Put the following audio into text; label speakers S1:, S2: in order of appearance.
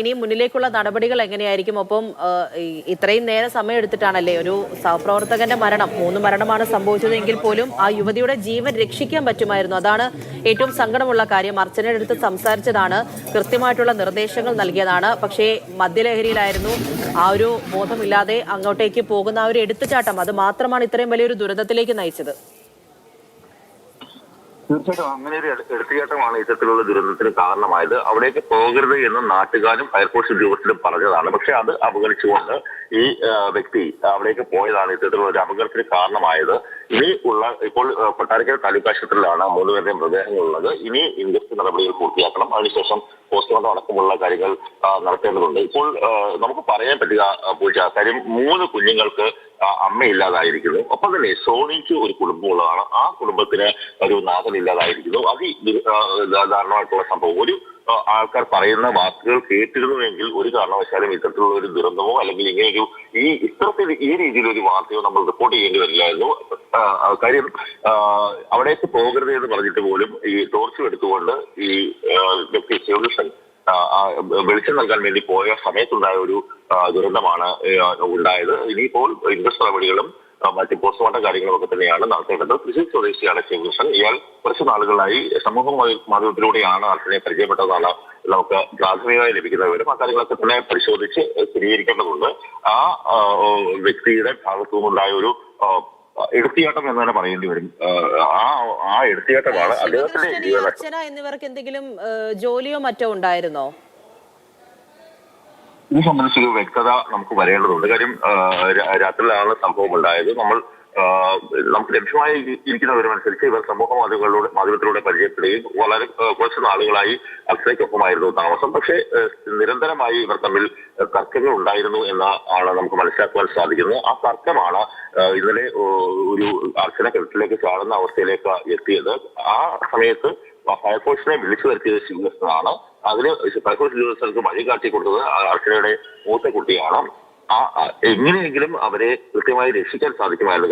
S1: ഇനി മുന്നിലേക്കുള്ള നടപടികൾ എങ്ങനെയായിരിക്കും? ഒപ്പം ഇത്രയും നേരം സമയം എടുത്തിട്ടാണല്ലേ ഒരു സഹപ്രവർത്തകന്റെ മരണം മൂന്ന് മരണമാണ് സംഭവിച്ചത് എങ്കിൽ പോലും ആ യുവതിയുടെ ജീവൻ രക്ഷിക്കാൻ പറ്റുമായിരുന്നു. അതാണ് ഏറ്റവും സങ്കടമുള്ള കാര്യം. അർച്ചനയുടെ അടുത്ത് സംസാരിച്ചതാണ്. കൃത്യമായിട്ടുള്ള നിർദ്ദേശങ്ങൾ നൽകിയതാണ്. പക്ഷേ മദ്യലഹരിയിലായിരുന്നു. ആ ഒരു ബോധമില്ലാതെ അങ്ങോട്ടേക്ക് പോകുന്ന ആ ഒരു എടുത്തുചാട്ടം അത് മാത്രമാണ് ഇത്രയും വലിയൊരു ദുരന്തത്തിലേക്ക് നയിച്ചത്.
S2: തീർച്ചയായിട്ടും അങ്ങനെ ഒരു എടുത്തുകേട്ടമാണ് ഇത്തരത്തിലുള്ള ദുരന്തത്തിന് കാരണമായത്. അവിടേക്ക് പോകരുത് എന്ന് നാട്ടുകാരും ഫയർഫോഴ്സ് ഉദ്യോഗസ്ഥരും പറഞ്ഞതാണ്. പക്ഷെ അത് അവഗണിച്ചുകൊണ്ട് ഈ വ്യക്തി അവിടേക്ക് പോയതാണ്. ഇത്തരത്തിലുള്ള ഒരു അപകടത്തിന് കാരണമായത്. ഇനി ഉള്ള ഇപ്പോൾ കൊട്ടാരക്കര താലൂക്ക് ആശുപത്രിയിലാണ് മൂന്നുപേരുടെയും മൃതദേഹങ്ങളുള്ളത് ഇനി ഇൻവെസ്റ്റ് നടപടികൾ പൂർത്തിയാക്കണം. അതിനുശേഷം പോസ്റ്റ്മോർട്ടം അടക്കമുള്ള കാര്യങ്ങൾ നടത്തേണ്ടതുണ്ട്. ഇപ്പോൾ നമുക്ക് പറയാൻ പറ്റുക പൂജ കാര്യം മൂന്ന് കുഞ്ഞുങ്ങൾക്ക് അമ്മയില്ലാതായിരിക്കുന്നു. ഒപ്പം തന്നെ സോണിക്ക് ഒരു കുടുംബമുള്ളതാണ്. ആ കുടുംബത്തിന് ഒരു നാഥനില്ലാതായിരിക്കുന്നു. അതി ദുര- ആ, ദാരുണമായിട്ടുള്ള സംഭവം. ഒരു ആൾക്കാർ പറയുന്ന വാക്കുകൾ കേട്ടിരുന്നുവെങ്കിൽ ഒരു കാരണവശാലും ഇത്തരത്തിലുള്ള ഒരു ദുരന്തമോ അല്ലെങ്കിൽ ഇങ്ങനെയൊരു ഈ ഇത്തരത്തിൽ ഈ രീതിയിലൊരു വാർത്തയോ നമ്മൾ റിപ്പോർട്ട് ചെയ്യേണ്ടി വരില്ലായിരുന്നു. കാര്യം അവിടേക്ക് പോകരുത് എന്ന് പറഞ്ഞിട്ട് പോലും ഈ ടോർച്ചും എടുത്തുകൊണ്ട് ഈ ഡോക്ടർ ആ, വെളിച്ചം നൽകാൻ വേണ്ടി പോയ സമയത്തുണ്ടായ ഒരു ദുരന്തമാണ് ഉണ്ടായത്. ഇനിയിപ്പോൾ ഇൻവെസ്റ്റ് നടപടികളും മറ്റ് പോസ്റ്റ്മോർട്ടം കാര്യങ്ങളും ഒക്കെ തന്നെയാണ് നടത്തേണ്ടത്. തൃശൂർ സ്വദേശിയാണ് ശിവകൃഷ്ണൻ ഇയാൾ കുറച്ച് നാളുകളായി സമൂഹ മാധ്യമത്തിലൂടെയാണ് ആൾക്കാരെ പരിചയപ്പെട്ടതാണ്. നമുക്ക് പ്രാഥമികമായി ലഭിക്കുന്ന വിവരം ആ കാര്യങ്ങളൊക്കെ തന്നെ പരിശോധിച്ച് സ്ഥിരീകരിക്കേണ്ടതുണ്ട്. ആ വ്യക്തിയുടെ ഭാഗത്തു നിന്നുണ്ടായ ഒരു എടുത്തിയാട്ടം എന്ന് തന്നെ പറയേണ്ടി വരും. ആ, ആ എടുത്തിയാട്ടമാണ് അദ്ദേഹത്തിന്റെ
S1: എന്നിവർക്ക് എന്തെങ്കിലും ജോലിയോ മറ്റോ ഉണ്ടായിരുന്നോ?
S2: ഇത് സംബന്ധിച്ചൊരു വ്യക്തത നമുക്ക് വരേണ്ടതുണ്ട്. കാര്യം രാത്രിയിലാണ് സംഭവം ഉണ്ടായത്. നമ്മൾ നമുക്ക് ലഭ്യമായി ഇരി- ഇരിക്കുന്ന വിവരമനുസരിച്ച് ഇവർ സമൂഹ മാധ്യമങ്ങളിലൂടെ മാധ്യമത്തിലൂടെ പരിചയപ്പെടുകയും വളരെ കുറച്ച് നാളുകളായി അക്ഷയ്ക്കൊപ്പമായിരുന്നു താമസം. പക്ഷേ നിരന്തരമായി ഇവർ തമ്മിൽ തർക്കങ്ങൾ ഉണ്ടായിരുന്നു എന്ന ആണ് നമുക്ക് മനസ്സിലാക്കുവാൻ സാധിക്കുന്നത്. ആ തർക്കമാണ് ഇന്നലെ ഒരു അർച്ചന കിണറ്റിലേക്ക് ചാടുന്ന അവസ്ഥയിലേക്ക് എത്തിയത്. ആ സമയത്ത് ഫയർഫോഴ്സിനെ വിളിച്ചു വരുത്തിയത് ശിവകൃഷ്ണനാണ് അതിന് ഫയർഫോഴ്സ് ഉദ്യോഗസ്ഥർക്ക് വഴി കാട്ടി കൊടുത്തത് അർച്ചനയുടെ മൂത്ത കുട്ടിയാണ്. ആ എങ്ങനെയെങ്കിലും അവരെ കൃത്യമായി രക്ഷിക്കാൻ സാധിക്കുമായിരുന്നു.